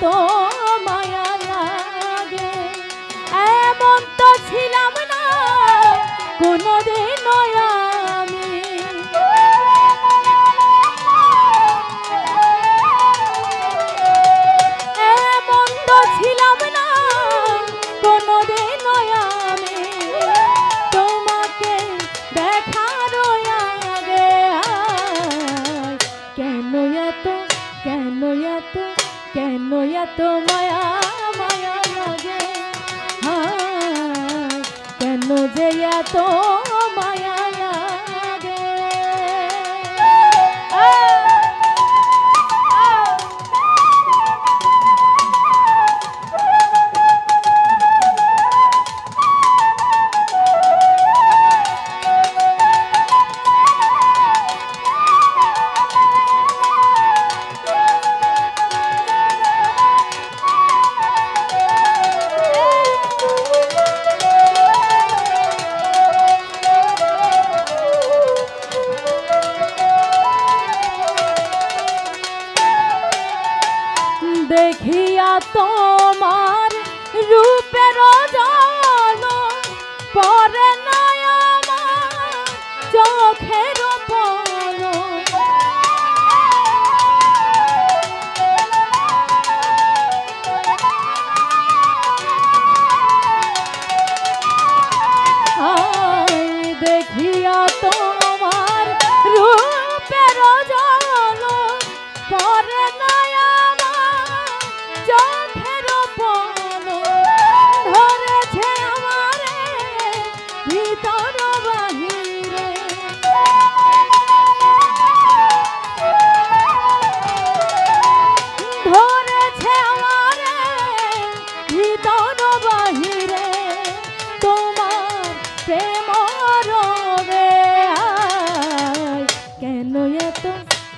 তো এত দেখিয়া তোমার রূপের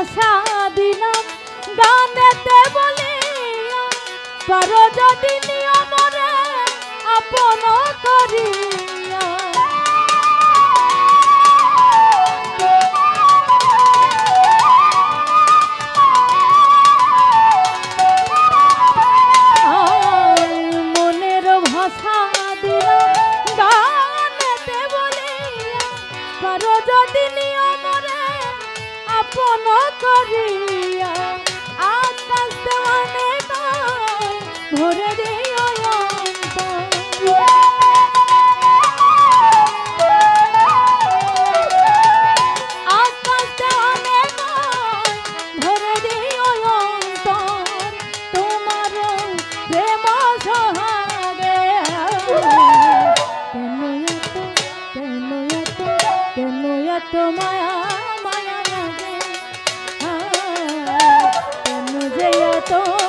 ভাষা দিলাম গানেতে বলিয়া পারো যদি নিয়মরে আপন করিয়া। মনের ভাষা দিলাম করিয়া আকাশ দেওয়ানে ভরে দিও আকাশ দেওয়ানে ভরে দিও অন্তর। তোমার প্রেম সহাগে। কেন এত কেন এত কেন এত মায় todo.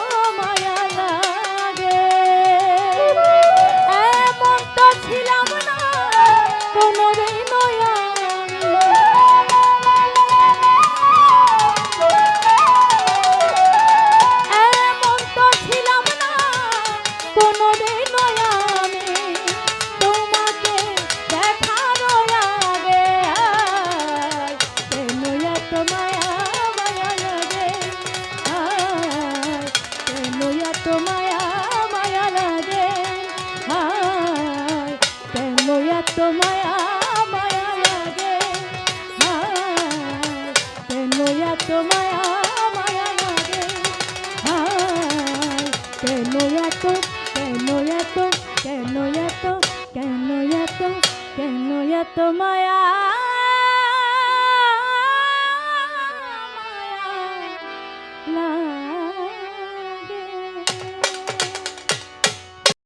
天のやとまや